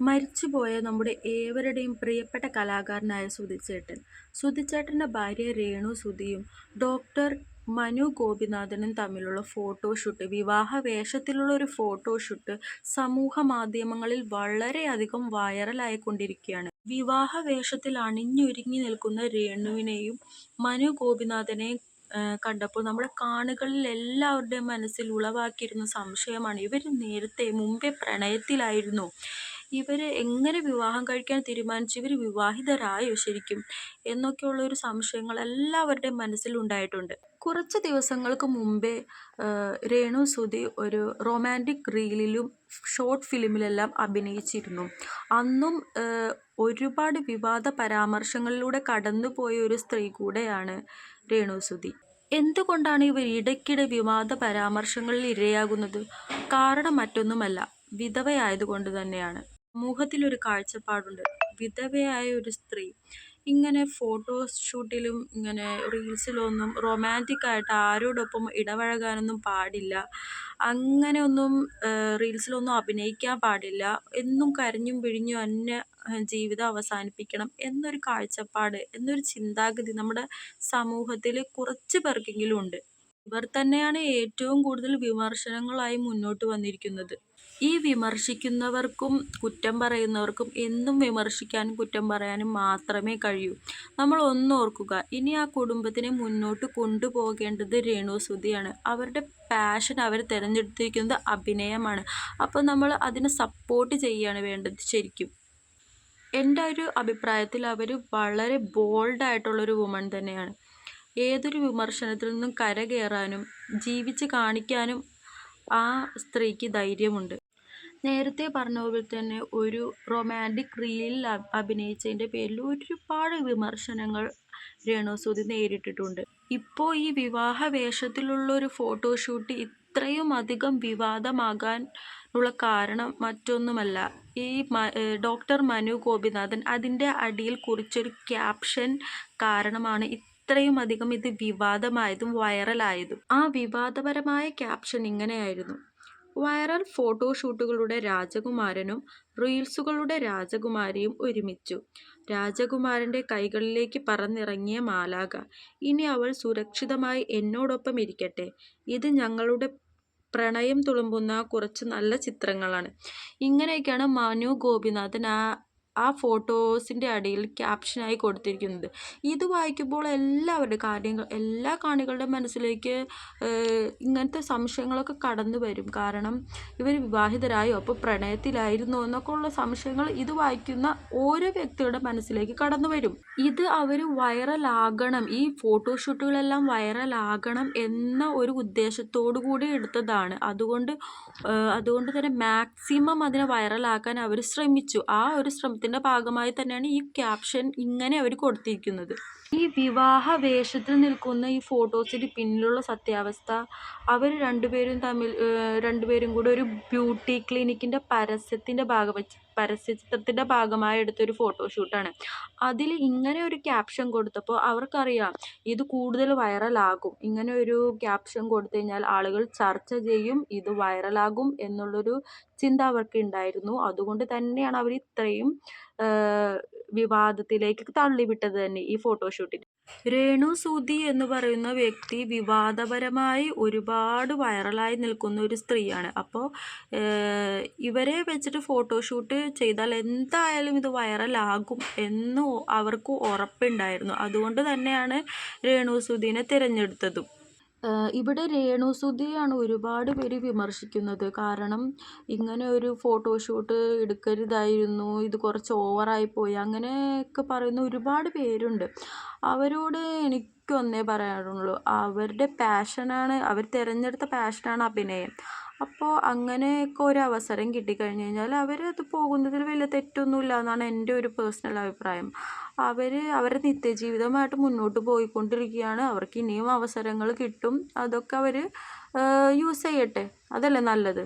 മരിച്ചുപോയ നമ്മുടെ ഏവരുടെയും പ്രിയപ്പെട്ട കലാകാരനായ സുധിച്ചേട്ടൻ. സുധിച്ചേട്ടന്റെ ഭാര്യ രേണു സുധിയും ഡോക്ടർ മനു ഗോപിനാഥനും തമ്മിലുള്ള ഫോട്ടോഷൂട്ട് വിവാഹ വേഷത്തിലുള്ള ഒരു ഫോട്ടോഷൂട്ട് സമൂഹ മാധ്യമങ്ങളിൽ വളരെയധികം വൈറലായിക്കൊണ്ടിരിക്കുകയാണ് വിവാഹ വേഷത്തിൽ അണിഞ്ഞൊരുങ്ങി നിൽക്കുന്ന രേണുവിനെയും മനു ഗോപിനാഥനെയും കണ്ടപ്പോൾ നമ്മുടെ കാണുകളിൽ എല്ലാവരുടെയും മനസ്സിൽ ഉളവാക്കിയിരുന്ന സംശയമാണ്. ഇവർ നേരത്തെ മുമ്പേ പ്രണയത്തിലായിരുന്നു. ഇവർ എങ്ങനെ വിവാഹം കഴിക്കാൻ തീരുമാനിച്ചു? ഇവർ വിവാഹിതരായോ ശരിക്കും? എന്നൊക്കെയുള്ള ഒരു സംശയങ്ങൾ എല്ലാവരുടെയും മനസ്സിലുണ്ടായിട്ടുണ്ട് കുറച്ച് ദിവസങ്ങൾക്ക് മുമ്പേ രേണു സുധി ഒരു റൊമാന്റിക് റീലിലും ഷോർട്ട് ഫിലിമിലെല്ലാം അഭിനയിച്ചിരുന്നു. അന്നും ഒരുപാട് വിവാദ പരാമർശങ്ങളിലൂടെ കടന്നുപോയ ഒരു സ്ത്രീ കൂടെയാണ് രേണു സുധി. എന്തുകൊണ്ടാണ് ഇവർ ഇടയ്ക്കിടെ വിവാദ പരാമർശങ്ങളിൽ ഇരയാകുന്നത്? കാരണം മറ്റൊന്നുമല്ല വിധവയായതുകൊണ്ട് തന്നെയാണ്. സമൂഹത്തിലൊരു കാഴ്ചപ്പാടുണ്ട്. വിധവയായ ഒരു സ്ത്രീ. ഇങ്ങനെ ഫോട്ടോ ഷൂട്ടിലും ഇങ്ങനെ റീൽസിലൊന്നും റൊമാന്റിക് ആയിട്ട് ആരോടൊപ്പം ഇടപഴകാനൊന്നും പാടില്ല. അങ്ങനെ ഒന്നും റീൽസിലൊന്നും അഭിനയിക്കാൻ പാടില്ല. എന്നും കരഞ്ഞും പിഴിഞ്ഞും അന്യ ജീവിതം അവസാനിപ്പിക്കണം എന്നൊരു കാഴ്ചപ്പാട് എന്നൊരു ചിന്താഗതി നമ്മുടെ സമൂഹത്തിൽ കുറച്ച് പേർക്കെങ്കിലും ഉണ്ട്. ഇവർ തന്നെയാണ് ഏറ്റവും കൂടുതൽ വിമർശനങ്ങളായി മുന്നോട്ട് വന്നിരിക്കുന്നത്. ഈ വിമർശിക്കുന്നവർക്കും കുറ്റം പറയുന്നവർക്കും എന്നും വിമർശിക്കാനും കുറ്റം പറയാനും മാത്രമേ കഴിയൂ. നമ്മൾ ഒന്നോർക്കുക ഇനി ആ കുടുംബത്തിനെ മുന്നോട്ട് കൊണ്ടുപോകേണ്ടത് രേണു സുധിയാണ് അവരുടെ പാഷൻ അവർ തിരഞ്ഞെടുത്തിരിക്കുന്നത് അഭിനയമാണ്. അപ്പോൾ നമ്മൾ അതിനെ സപ്പോർട്ട് ചെയ്യുകയാണ് വേണ്ടത് ശരിക്കും. എന്റെ ഒരു അഭിപ്രായത്തിൽ അവർ വളരെ ബോൾഡായിട്ടുള്ളൊരു വുമൺ തന്നെയാണ്. ഏതൊരു വിമർശനത്തിൽ നിന്നും കരകയറാനും ജീവിച്ച് കാണിക്കാനും ആ സ്ത്രീക്ക് ധൈര്യമുണ്ട്. നേരത്തെ പറഞ്ഞ പോലെ തന്നെ ഒരു റൊമാന്റിക് റീലിൽ അഭിനയിച്ചതിന്റെ പേരിൽ ഒരുപാട് വിമർശനങ്ങൾ രേണുസുതി നേരിട്ടിട്ടുണ്ട്. ഇപ്പോൾ ഈ വിവാഹ വേഷത്തിലുള്ള ഒരു ഫോട്ടോഷൂട്ട് ഇത്രയും അധികം വിവാദമാകാൻ ഉള്ള കാരണം മറ്റൊന്നുമല്ല. ഈ ഡോക്ടർ മനു ഗോപിനാഥൻ അതിന്റെ അടിയിൽ കുറിച്ചൊരു ക്യാപ്ഷൻ കാരണമാണ് ഇത്രയും അധികം ഇത് വിവാദമായതും വൈറലായതും. ആ വിവാദപരമായ ക്യാപ്ഷൻ ഇങ്ങനെയായിരുന്നു. വൈറൽ ഫോട്ടോഷൂട്ടുകളുടെ രാജകുമാരനും റീൽസുകളുടെ രാജകുമാരിയും ഒരുമിച്ചു. രാജകുമാരന്റെ കൈകളിലേക്ക് പറന്നിറങ്ങിയ മാലാക ഇനി അവൾ സുരക്ഷിതമായി എന്നോടൊപ്പം ഇരിക്കട്ടെ. ഇത് ഞങ്ങളുടെ പ്രണയം തുളുമ്പുന്ന കുറച്ച് നല്ല ചിത്രങ്ങളാണ്. ഇങ്ങനെയൊക്കെയാണ് മനു ഗോപിനാഥൻ ആ ആ ഫോട്ടോസിന്റെ അടിയിൽ ക്യാപ്ഷനായി കൊടുത്തിരിക്കുന്നത്. ഇത് വായിക്കുമ്പോൾ എല്ലാവരുടെ കാര്യങ്ങൾ എല്ലാ കാണികളുടെ മനസ്സിലേക്ക് ഇങ്ങനത്തെ സംശയങ്ങളൊക്കെ കടന്നു വരും. കാരണം ഇവർ വിവാഹിതരായോ അപ്പോൾ പ്രണയത്തിലായിരുന്നോ എന്നൊക്കെ ഉള്ള സംശയങ്ങൾ ഇത് വായിക്കുന്ന ഓരോ വ്യക്തിയുടെ മനസ്സിലേക്ക് കടന്നു വരും. ഇത് അവർ വൈറലാകണം ഈ ഫോട്ടോഷൂട്ടുകളെല്ലാം വൈറലാകണം എന്ന ഒരു ഉദ്ദേശത്തോടു കൂടി എടുത്തതാണ്. അതുകൊണ്ട് അതുകൊണ്ട് തന്നെ മാക്സിമം അതിനെ വൈറലാക്കാൻ അവർ ശ്രമിച്ചു. ആ ഒരു ശ്രമത്തിന്റെ ഭാഗമായി തന്നെയാണ് ഈ ക്യാപ്ഷൻ ഇങ്ങനെ അവർ കൊടുത്തിരിക്കുന്നത്. ഈ വിവാഹ വേഷത്തിൽ നിൽക്കുന്ന ഈ ഫോട്ടോസിന് പിന്നിലുള്ള സത്യാവസ്ഥ അവർ രണ്ടുപേരും തമ്മിൽ രണ്ടുപേരും കൂടെ ഒരു ബ്യൂട്ടി ക്ലിനിക്കിന്റെ പരസ്യത്തിന്റെ ഭാഗം പരസ്യ ചിത്രത്തിന്റെ ഭാഗമായി എടുത്തൊരു ഫോട്ടോഷൂട്ടാണ്. അതിൽ ഇങ്ങനെ ഒരു ക്യാപ്ഷൻ കൊടുത്തപ്പോൾ അവർക്കറിയാം ഇത് കൂടുതൽ വൈറലാകും. ഇങ്ങനെ ഒരു ക്യാപ്ഷൻ കൊടുത്തു കഴിഞ്ഞാൽ ആളുകൾ ചർച്ച ചെയ്യും ഇത് വൈറലാകും എന്നുള്ളൊരു ചിന്ത അവർക്ക് ഉണ്ടായിരുന്നു അതുകൊണ്ട് തന്നെയാണ് അവർ ഇത്രയും വിവാദത്തിലേക്ക് തള്ളിവിട്ടത് തന്നെ ഈ ഫോട്ടോഷൂട്ടിൽ രേണു സൂതി എന്ന് പറയുന്ന വ്യക്തി വിവാദപരമായി ഒരുപാട് വൈറലായി നിൽക്കുന്ന ഒരു സ്ത്രീയാണ്. അപ്പോൾ ഇവരെ വെച്ചിട്ട് ഫോട്ടോഷൂട്ട് ചെയ്താൽ എന്തായാലും ഇത് വൈറലാകും എന്ന് അവർക്ക് ഉറപ്പുണ്ടായിരുന്നു. അതുകൊണ്ട് തന്നെയാണ് രേണു സുധീനെ തിരഞ്ഞെടുത്തതും. ഇവിടെ രേണുസുധിയാണ് ഒരുപാട് പേര് വിമർശിക്കുന്നത്. കാരണം ഇങ്ങനെ ഒരു ഫോട്ടോഷൂട്ട് എടുക്കരുതായിരുന്നു ഇത് കുറച്ച് ഓവറായി പോയി അങ്ങനെയൊക്കെ പറയുന്ന ഒരുപാട് പേരുണ്ട്. അവരോട് എനിക്കൊന്നേ പറയാനുള്ളൂ. അവരുടെ പാഷനാണ് അവർ തിരഞ്ഞെടുത്ത പാഷനാണ് അഭിനയം. അപ്പോൾ അങ്ങനെയൊക്കെ ഒരു അവസരം കിട്ടിക്കഴിഞ്ഞ് കഴിഞ്ഞാൽ അവർ അത് പോകുന്നതിൽ വലിയ തെറ്റൊന്നുമില്ല എന്നാണ് എന്റെ ഒരു പേഴ്സണൽ അഭിപ്രായം. അവർ അവരുടെ നിത്യജീവിതമായിട്ട് മുന്നോട്ട് പോയിക്കൊണ്ടിരിക്കുകയാണ്. അവർക്ക് ഇനിയും അവസരങ്ങൾ കിട്ടും. അതൊക്കെ അവർ യൂസ് ചെയ്യട്ടെ. അതല്ലേ നല്ലത്?